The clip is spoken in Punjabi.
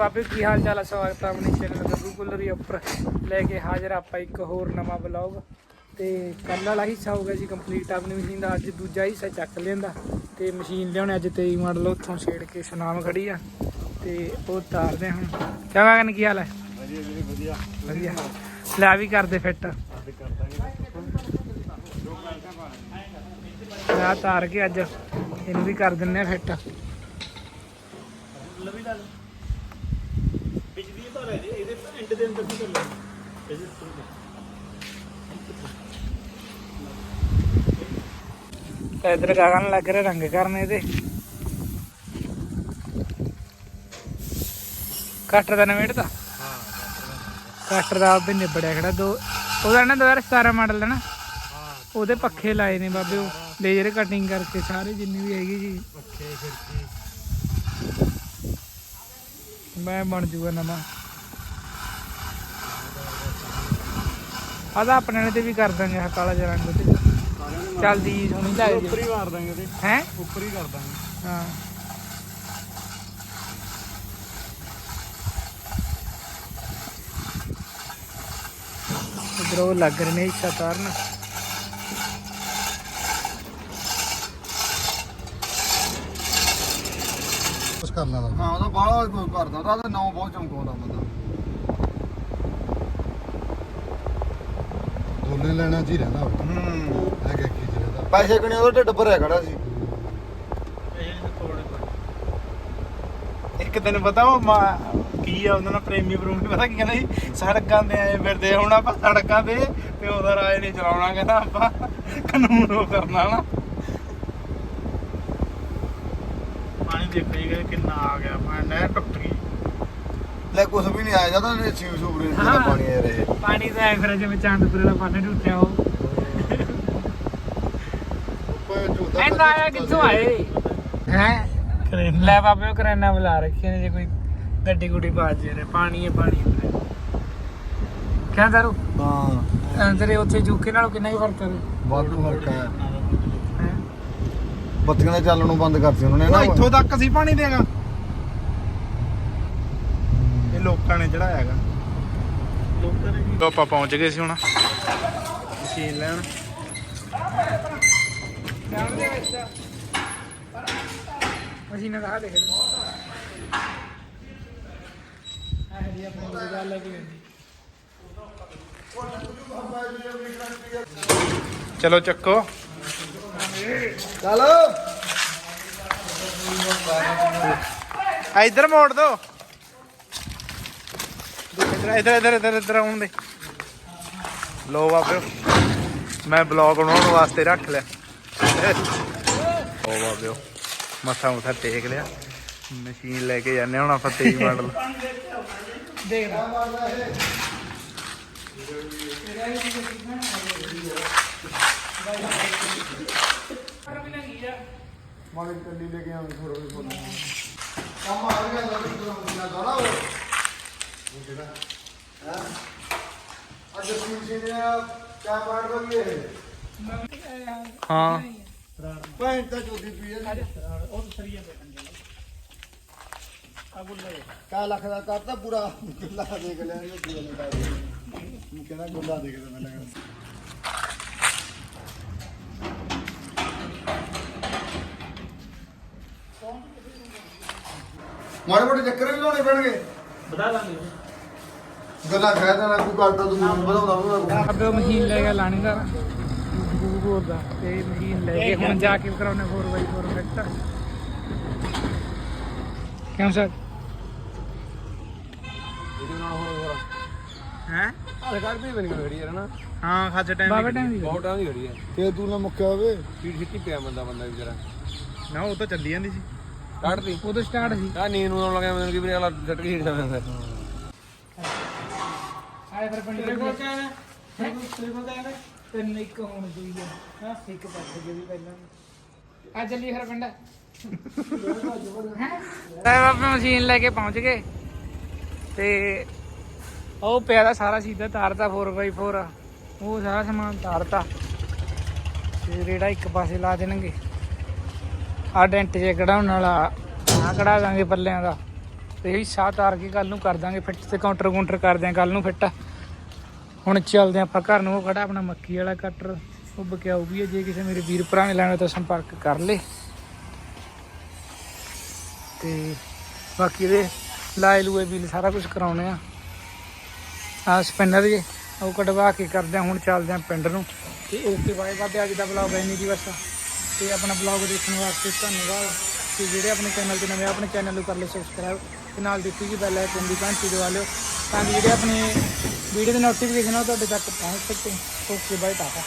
ਬਾਬੇ ਕੀ ਹਾਲ ਚਾਲ ਹੈ ਸਵਾਗਤ ਹੈ ਆਪਣੇ ਚੈਨਲ ਗੱਗੂ ਕੁਲਰੀ ਉੱਪਰ। ਲੈ ਕੇ ਹਾਜ਼ਰ ਆਪਾਂ ਇੱਕ ਹੋਰ ਨਵਾਂ ਬਲੌਗ ਤੇ ਕੱਲ ਵਾਲਾ ਹਿੱਸਾ ਹੋ ਗਿਆ ਜੀ ਕੰਪਲੀਟ ਆਪਣੀ ਮਸ਼ੀਨ ਦਾ ਅੱਜ ਦੂਜਾ ਹਿੱਸਾ ਚੱਕ ਲੈਂਦਾ। ਤੇ ਮਸ਼ੀਨ ਲਿਆਉਣੇ ਅੱਜ 23 ਮਾਡਲ ਉੱਥੋਂ ਛੇੜ ਕੇ ਸੁਨਾਮ ਖੜੀ ਆ। ਤੇ ਉਹ ਤਾਰਦੇ ਹੁਣ। ਕਿਆ ਕਰਨ ਕੀ ਹਾਲ ਹੈ ਵਧੀਆ ਵਧੀਆ। ਵਧੀਆ। ਲੈ ਵੀ ਕਰਦੇ ਫਿੱਟ ਆ ਤਾਰ ਕੇ ਅੱਜ। ਇਹਨੂੰ ਵੀ ਕਰ ਦਿੰਨੇ ਆ ਫਿੱਟ ਲਵੀ ਨਾਲ ਬਿਜਲੀ ਤਾਂ ਰਹਿ ਜੇ ਇਹਦੇ ਐਂਡ ਦੇ ਅੰਦਰ ਕੀ ਕਰ ਇਹਦੇ ਤੇ ਇਧਰ ਗਾਗਨ ਲੱਗ ਰਿਹਾ ਰੰਗ ਕਰਨੇ ਇਹਦੇ। ਕਾਸਟਰ ਦਾ ਨਵੇੜ ਤਾਂ। ਹਾਂ ਕਾਸਟਰ ਦਾ ਆਪੇ ਨਿਬੜਿਆ ਖੜਾ ਦੋ ਉਹਦਾ ਨਾ 2017 ਮਾਡਲ ਹੈ ਨਾ। ਹਾਂ ਉਹਦੇ ਪੱਖੇ ਲਾਏ ਨੇ ਬਾਬੇ ਉਹ। ਲੇਜ਼ਰ ਕਟਿੰਗ ਕਰਕੇ ਸਾਰੇ ਜਿੰਨੀ ਵੀ ਹੈਗੀ ਜੀ। ਪੱਖੇ ਖਿੜਕੀ। ਮੈਂ ਬਣ ਜੂਗਾ ਨਵਾਂ। ਆਦਾ ਆਪਣੇ ਨੇ ਤੇ ਵੀ ਕਰ ਦਾਂਗੇ ਆਹ ਕਾਲਾ ਜਿਹਾ ਰੰਗ ਤੇ। ਚੱਲਦੀ ਜੀ ਸੋਹਣੀ ਲੱਗਦੀ ਉੱਪਰ ਹੀ ਮਾਰ ਦਾਂਗੇ ਉਹਦੇ। ਹੈ? ਉੱਪਰ ਹੀ ਕਰ ਦਾਂਗੇ। ਹਾਂ। ਉਹ ਲੱਗ ਰਹੇ ਨੇ ਇੱਛਾ ਤਾਰਨ ਕਰ ਲੈਂਦਾ ਹਾਂ ਉਹਦਾ ਬਾਹਲਾ ਕੋਈ ਕਰਦਾ ਉਹਦਾ ਨਾਮ ਬਹੁਤ ਚਮਕਾਉਂਦਾ ਬੰਦਾ। ਦੋਨੇ ਲੈਣਾ ਹੀ ਰਹਿੰਦਾ ਉਹ। ਹੂੰ। ਹੈ ਕਿ ਕੀ ਰਹਿੰਦਾ ਪੈਸੇ ਕਣੀ ਉਹਦਾ ਢਿੱਡ ਭਰਿਆ ਖੜਾ ਸੀ। ਇੱਕ ਦਿਨ ਪਤਾ ਉਹ ਮਾ- ਕੀ ਆ ਉਹਨਾਂ ਨਾਲ ਪ੍ਰੇਮੀ ਪ੍ਰੂਮੀ ਪਤਾ ਕੀ ਕਹਿੰਦਾ ਸੀ? ਸੜਕਾਂ ਤੇ ਆਏ ਫਿਰਦੇ ਹੁਣ ਆਪਾਂ ਸੜਕਾਂ ਤੇ ਤੇ ਉਹਦਾ ਰਾਜ ਨਹੀਂ ਚਲਾਉਣਾ ਕਹਿੰਦਾ ਆਪਾਂ ਕਾਨੂੰਨ ਉਹ ਕਰਨਾ ਨਾ। ਪਾਣੀ ਦੇਖੀਏ ਕਿੰਨਾ ਆ ਗਿਆ? ਮੈਂ ਨਹਿਰ ਟੁੱਟ ਗਈ। ਲੈ ਕੁਝ ਵੀ ਨਹੀਂ ਆਇਆ ਜਾਂਦਾ ਨੇ ਸੀਵ ਸੂਬਰੇ ਦਾ ਹਾਂ। ਪਾਣੀ ਆ ਰਹੇ ਪਾਣੀ ਤਾਂ ਐ ਫਿਰ ਜਿਵੇਂ ਚਾਂਦਪੁਰੇ ਦਾ ਪਾਣੀ ਟੁੱਟਿਆ ਉਹ। ਐਂਦਾ ਆਇਆ ਕਿੱਥੋਂ ਆਏ? ਹੈ? ਲੈ ਬਾਬੇ ਉਹ ਕਰੈਨਾ ਬੁਲਾ ਰੱਖੇ ਨੇ ਜੇ ਕੋਈ ਗੱਡੀ ਗੁੱਡੀ ਬਾਜ ਜੇ ਰੇ ਪਾਣੀ ਹੈ ਪਾਣੀ ਹੈ। ਕਿਆ ਦਾਰੂ ਹਾਂ। ਅੰਦਰੇ ਉੱਥੇ ਜੂਕੇ ਨਾਲੋਂ ਕਿੰਨਾ ਹੀ ਫ਼ਰਕ ਹੈ ਵਾਧੂ ਫ਼ਰਕ ਹੈ ਹੈਂ? ਬੱਤੀਆਂ ਦੇ ਚੱਲਣ ਨੂੰ ਬੰਦ ਕਰਤੀ ਉਹਨਾਂ ਨੇ ਉਹ ਨਾ ਇੱਥੋਂ ਤੱਕ ਅਸੀਂ ਪਾਣੀ ਦੇਗਾ। ਇਹ ਲੋਕਾਂ ਨੇ ਚੜਾਇਆਗਾ ਲੋਕਾਂ ਨੇ ਆਪਾਂ ਪਹੁੰਚ ਗਏ ਸੀ ਹੁਣ। ਮਸ਼ੀਨ ਲੈਣ। ਮਸ਼ੀਨਾਂ ਦਾ ਆਹ ਦੇਖ ਲਓ ਆਹ ਜੀ ਆਪਣੀ ਗੱਲ ਲੈ ਕੇ ਗਈ ਚਲੋ ਚੱਕੋ। ਚੱਲ। ਇੱਧਰ ਮੋੜ ਦੋ। ਇੱਧਰ ਇੱਧਰ ਇੱਧਰ ਇੱਧਰ ਇੱਧਰ ਆਉਣ ਦੇ। ਲੋ ਬਾਬਿਓ ਮੈਂ ਬਲੌਗ ਬਣਾਉਣ ਵਾਸਤੇ ਰੱਖ ਲਿਆ। ਓ ਬਾਬਿਓ ਮੱਥਾ ਮੁੱਥਾ ਟੇਕ ਲਿਆ। ਮਸ਼ੀਨ ਲੈ ਕੇ ਜਾਂਦੇ ਹੁਣ ਆਪਾਂ 23 ਮਾਡਲ। ਦੇਖ ਲੈ। ਮਾਲੇ ਕੱਲੀ ਲੈ ਕੇ ਆਉਂਦੇ ਥੋੜਾ ਵੀ ਬੋਲਣਾ ਕੰਮ ਆ ਗਿਆ ਤਾਂ ਨਾ ਦੋਣਾ ਉਹ। ਜਿਹੜਾ ਹਾਂ? ਅੱਜ ਪੀਛੇ ਨੇ ਕਿਆ ਪਾੜ ਬਗੀ ਇਹ। ਹਾਂ। ਭੈਣ ਤਾਂ ਚੋਦੀ ਪੀ ਹੈ ਉਹ ਤਾਂ ਸਰੀਆ ਕਾ ਲੱਖ ਦਾ ਕਰਤਾ ਪੂਰਾ ਗੁੱਲਾ ਦੇਖ ਲਿਆ ਇਹ ਪੂਰਾ ਲਗਾ ਦੇ ਕਹਿੰਦਾ ਗੁੱਲਾ ਦੇਖਦਾ ਮੈਂ ਲਗਾ ਮਾੜੇ ਮੋਟੇ ਚੱਕਰ ਵੀ ਲਾਉਣੇ ਪੈਣਗੇ। ਬਤਾ ਦਾਂਗੇ ਗੱਲਾਂ ਕਹਿ ਦੇਣਾ ਕੋਈ ਗੱਲ ਤਾਂ ਵਧਾਉਂਦਾ ਅੱਗੇ ਉਹ ਮਸ਼ੀਨ ਲੈ ਗਿਆ ਲਾਣੀ ਦਾ। ਗੂਗਲ ਦਾ। ਤੇ ਮਸ਼ੀਨ ਲੈ ਕੇ ਹੁਣ ਜਾ ਕੇ ਕਰਾਉਣੇ 4x4 ਫਿੱਟ ਕਿਉਂ ਸਰ? ਹੈ? ਅਲਕਾਰ ਵੀ ਬਣ ਗਈ ਖੜੀ ਯਾਰ ਨਾ। ਹਾਂ ਖਾਸੇ ਟਾਈਮ ਬਾਬਾ ਟਾਈਮ ਦੀ ਬਹੁਤ ਟਾਈਮ ਦੀ ਖੜੀ ਹੈ ਤੇ ਤੂੰ ਨਾ ਮੁੱਕਿਆ ਹੋਵੇ। ਸੀਟ ਛਿੱਟੀ ਪਿਆ ਬੰਦਾ ਬੰਦਾ ਵਿਚਾਰਾ ਨਾ ਉਹ ਤਾਂ ਚੱਲੀ ਜਾਂਦੀ ਸੀ। ਕੱਢਦੀ ਉਦੋਂ ਸਟਾਰਟ ਸੀ। ਆ ਨੀਂਦ ਨੂੰ ਆਉਣ ਲੱਗਿਆ ਮੈਨੂੰ ਕਿ ਵੀ ਅਗਲਾ ਛੱਟ ਕੇ ਆਏ ਫਿਰ ਪਿੰਡ ਦੇ ਕੋਲ ਹੈ? ਤੇਰੇ ਕੋਲ ਹੈ? ਤਿੰਨ ਇੱਕ ਹੋਣ ਚਾਹੀਦਾ ਹਾਂ ਇੱਕ ਪਾਸੇ ਜੇ ਵੀ ਪਹਿਲਾਂ। ਆ ਚੱਲੀ ਫਿਰ ਪਿੰਡ। ਤੇ ਬਾਬੇ ਮਸ਼ੀਨ ਲੈ ਕੇ ਪਹੁੰਚ ਗਏ। ਤੇ ਉਹ ਪਿਆ ਦਾ ਸਾਰਾ ਸੀਧਾ ਤਾਰਤਾ 4x4 ਉਹ ਸਾਰਾ ਸਮਾਨ ਤਾਰਤਾ। ਤੇ ਰੇੜਾ ਇੱਕ ਪਾਸੇ ਲਾ ਦੇਣਗੇ। ਆ ਡੈਂਟ ਜੇ ਕਢਾਉਣ ਵਾਲਾ ਆ ਕਢਾ ਦਾਂਗੇ ਪੱਲਿਆਂ ਦਾ। ਤੇ ਇਹ ਸਾਹ ਤਾਰ ਕੇ ਕੱਲ ਨੂੰ ਕਰ ਦਾਂਗੇ ਫਿੱਟ ਤੇ ਕਾਊਂਟਰ ਕਾਊਂਟਰ ਕਰਦੇ ਆਂ ਕੱਲ ਨੂੰ ਫਿੱਟ। ਹੁਣ ਚੱਲਦੇ ਆਂ ਆਪਾਂ ਘਰ ਨੂੰ, ਉਹ ਖੜਾ ਆਪਣਾ ਮੱਕੀ ਵਾਲਾ ਕਟਰ, ਉਹ ਬਕਿਆਊ ਵੀ ਹੈ, ਜੇ ਕਿਸੇ ਮੇਰੇ ਵੀਰ ਭਰਾ ਨੇ ਲੈਣਾ ਤਾਂ ਸੰਪਰਕ ਕਰ ਲੇ। ਤੇ ਬਾਕੀ ਦੇ ਲਾਏ ਲੂਏ ਵੀ ਸਾਰਾ ਕੁਝ ਕਰਾਉਣੇ ਆ। ਆ ਸਪਿਨਰ ਜੇ, ਉਹ ਕਢਵਾ ਕੇ ਕਰਦੇ ਆ, ਹੁਣ ਚੱਲਦੇ ਆ ਪਿੰਡ ਨੂੰ। ਤੇ ਓਕੇ ਬਾਏ ਬਾਏ ਅੱਜ ਦਾ ਬਲੌਗ ਐਨੀ ਦੀ ਬਸ। ਤੇ ਆਪਣਾ ਬਲੌਗ ਦੇਖਣ ਵਾਸਤੇ ਧੰਨਵਾਦ। ਤੇ ਜਿਹੜੇ ਆਪਣੇ ਚੈਨਲ ਤੇ ਨਵੇਂ ਆਪਣੇ ਚੈਨਲ ਨੂੰ ਕਰ ਲਓ ਸਬਸਕ੍ਰਾਈਬ ਤੇ ਨਾਲ ਦਿੱਤੀ ਜੀ ਬੈਲ ਆਈਕਨ ਦੀ ਘੰਟੀ ਦਬਾ ਲਿਓ ਤਾਂ ਕਿ ਜਿਹੜੇ ਆਪਣੇ ਵੀਡੀਓ ਦੇ ਨੋਟੀਫਿਕੇਸ਼ਨ ਆ ਉਹ ਤੁਹਾਡੇ ਤੱਕ ਪਹੁੰਚ ਸਕੇ। Okay bye Tata